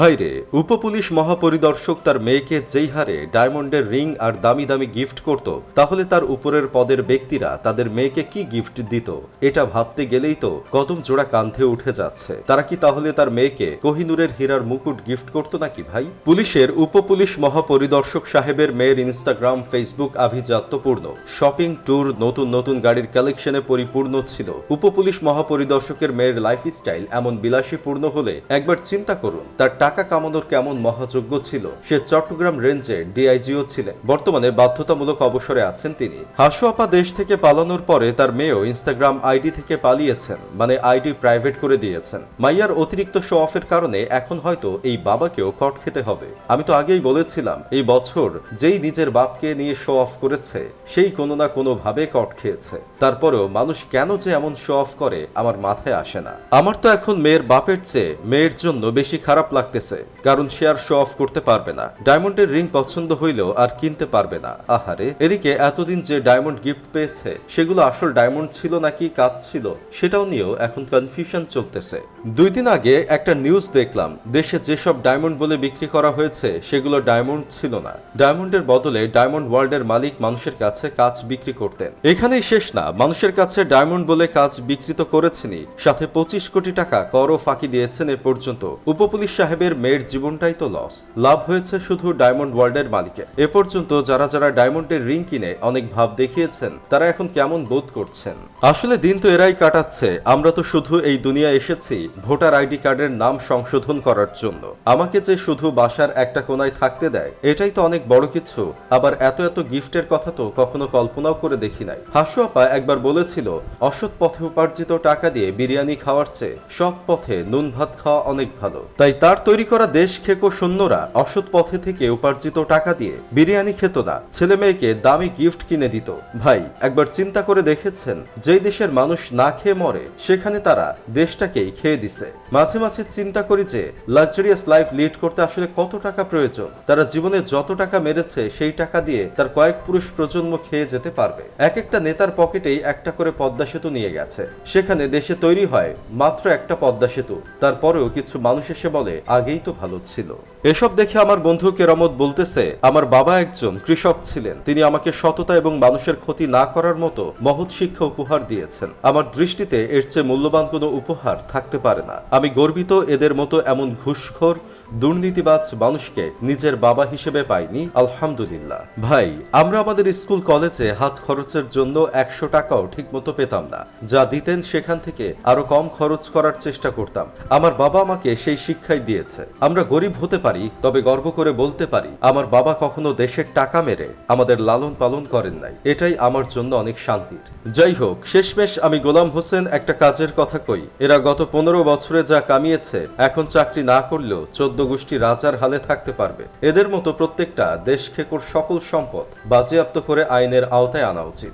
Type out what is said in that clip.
ভাইরে উপপুলিশ মহাপরিদর্শক তার মেয়েকে যেই হারে ডায়মন্ডের রিং আর দামি দামি গিফট করত। তাহলে তার উপরের পদের ব্যক্তিরা তাদের মেয়েকে কি গিফট দিত? এটা ভাবতে গেলেই তো কদম জোড়া কান্ধে উঠে যাচ্ছে। তারা কি তাহলে তার মেয়েকে কোহিনুরের হীরার মুকুট গিফট করতো নাকি ভাই? পুলিশের উপপুলিশ মহাপরিদর্শক সাহেবের মেয়ের ইনস্টাগ্রাম, ফেসবুক আভিজাত্যপূর্ণ। শপিং ট্যুর, নতুন নতুন গাড়ির কালেকশনে পরিপূর্ণ ছিল। উপপুলিশ মহাপরিদর্শকের মেয়ের লাইফস্টাইল এমন বিলাসীপূর্ণ হলে একবার চিন্তা করুন, তার টাকা কামানোর কেমন মহাযোগ্য ছিল? সে চট্টগ্রাম রেঞ্জে ডিআইজিও ছিলেন। বর্তমানে বাধ্যতামূলক অবসরে আছেন তিনি। হাসু আপা দেশ থেকে পালানোর পরে তার মেয়েও ইনস্টাগ্রাম আইডি থেকে পালিয়েছেন মানে আইডি প্রাইভেট করে দিয়েছেন। মাইয়ার অতিরিক্ত শো অফের কারণে এখন হয়তো এই বাবাকেও কট খেতে হবে। আমি তো আগেই বলেছিলাম, এই বছর যেই নিজের বাপকে নিয়ে শো অফ করেছে, সেই কোনো না কোনো ভাবে কট খেয়েছে। তারপরেও মানুষ কেন যে এমন শো অফ করে, আমার মাথায় আসে না। আমার তো এখন মেয়ের বাপের চেয়ে মেয়ের জন্য বেশি খারাপ লাগতেছে কারণ সে আর শো অফ করতে পারবে না। ডায়মন্ডের রিং পছন্দ হইলেও আর কিনতে পারবে না। আহারে, এদিকে এতদিন যে ডায়মন্ড গিফট পেয়েছে, সেগুলো আসল ডায়মন্ড ছিল নাকি কাজ ছিল, সেটাও নিয়েও এখন কনফিউশন চলতেছে। দুই দিন আগে একটা নিউজ দেখলাম, দেশে যেসব ডায়মন্ড বলে বিক্রি করা হয়েছে, সেগুলো ডায়মন্ড ছিল না। ডায়মন্ডের বদলে ডায়মন্ড ওয়ার্ল্ডের মালিক মানুষের কাছে কাজ বিক্রি করতেন। এখানেই শেষ না, মানুষের কাছে ডায়মন্ড বলে কাজ বিকৃত করেছেনই। সাথে পঁচিশ কোটি টাকা করও ফাঁকি দিয়েছেন এ পর্যন্ত। উপপুলিশ সাহেবের মেয়ের জীবনটাই তো লস লাভ হয়েছে শুধু ডায়মন্ড ওয়ার্ল্ডের মালিকের। এ পর্যন্ত যারা যারা ডায়মন্ডের রিং কিনে অনেক ভাব দেখিয়েছেন, তারা এখন কেমন বোধ করছেন? আসলে দিন তো এরাই কাটাচ্ছে, আমরা তো শুধু এই দুনিয়া এসেছি ভোটার আইডি কার্ডের নাম সংশোধন করার জন্য। আমাকে যে শুধু বাসার একটা কোনায় থাকতে দেয়, এটাই তো অনেক বড় কিছু। আবার এত এত গিফটের কথা তো কখনো কল্পনাও করে দেখি নাই। হাসু আপা একবার বলেছিল, অসৎ পথে উপার্জিত টাকা দিয়ে বিরিয়ানি খাওয়ার চেয়ে সৎ পথে নুন ভাত খাওয়া অনেক ভালো। তাই তার তৈরি করা দেশ খেকো সৈন্যরা অসৎ পথে থেকে উপার্জিত টাকা দিয়ে বিরিয়ানি খেত না। ছেলে মেয়েকে দামি গিফট কিনে দিত। ভাই, একবার চিন্তা করে দেখেছেন? যেই দেশের মানুষ না খেয়ে মরে, সেখানে তারা দেশটাকেই খেয়ে দিছে। মাঝে মাঝে চিন্তা করি যে লাক্সারিয়াস লাইফ লিড করতে আসলে কত টাকা প্রয়োজন? তারা জীবনে যত টাকা মেরেছে, সেই টাকা দিয়ে তার কয়েক পুরুষ প্রজন্ম খেয়ে যেতে পারবে। এক একটা নেতার পকেটেই একটা করে পদ্মা সেতু নিয়ে গেছে। সেখানে দেশে তৈরি হয় মাত্র একটা পদ্মা সেতু। তারপরেও কিছু মানুষ এসে বলে আগেই তো ভালো ছিল। এসব দেখে আমার বন্ধু কেরামত বলতেছে, আমার বাবা একজন কৃষক ছিলেন। তিনি আমাকে সততা এবং মানুষের ক্ষতি না করার মতো মহৎ শিক্ষা উপহার দিয়েছেন। আমার দৃষ্টিতে এর চেয়ে মূল্যবান কোনো উপহার থাকতে পারে না। আমি গর্বিত এদের মতো এমন ঘুষখোর, দুর্নীতিবাজ মানুষকে নিজের বাবা হিসেবে পাইনি। আলহামদুলিল্লাহ। ভাই, আমরা আমাদের স্কুল কলেজে হাত খরচের জন্য একশো টাকাও ঠিক মতো পেতাম না। যা দিতেন সেখান থেকে আরও কম খরচ করার চেষ্টা করতাম। আমার বাবা আমাকে সেই শিক্ষাই দিয়েছে। আমরা গরিব হতে পারি, তবে গর্ব করে বলতে পারি, আমার বাবা কখনো দেশের টাকা মেরে আমাদের লালন পালন করেন নাই। এটাই আমার জন্য অনেক শান্তির। যাই হোক, শেষমেশ আমি গোলাম হোসেন একটা কাজের কথা কই। এরা গত পনেরো বছরে যা কামিয়েছে, এখন চাকরি না করলেও চোদ্দ গোষ্ঠী রাজার হালে থাকতে পারবে। এদের মতো প্রত্যেকটা দেশ খেকোর সকল সম্পদ বাজেয়াপ্ত করে আইনের আওতায় আনা উচিত।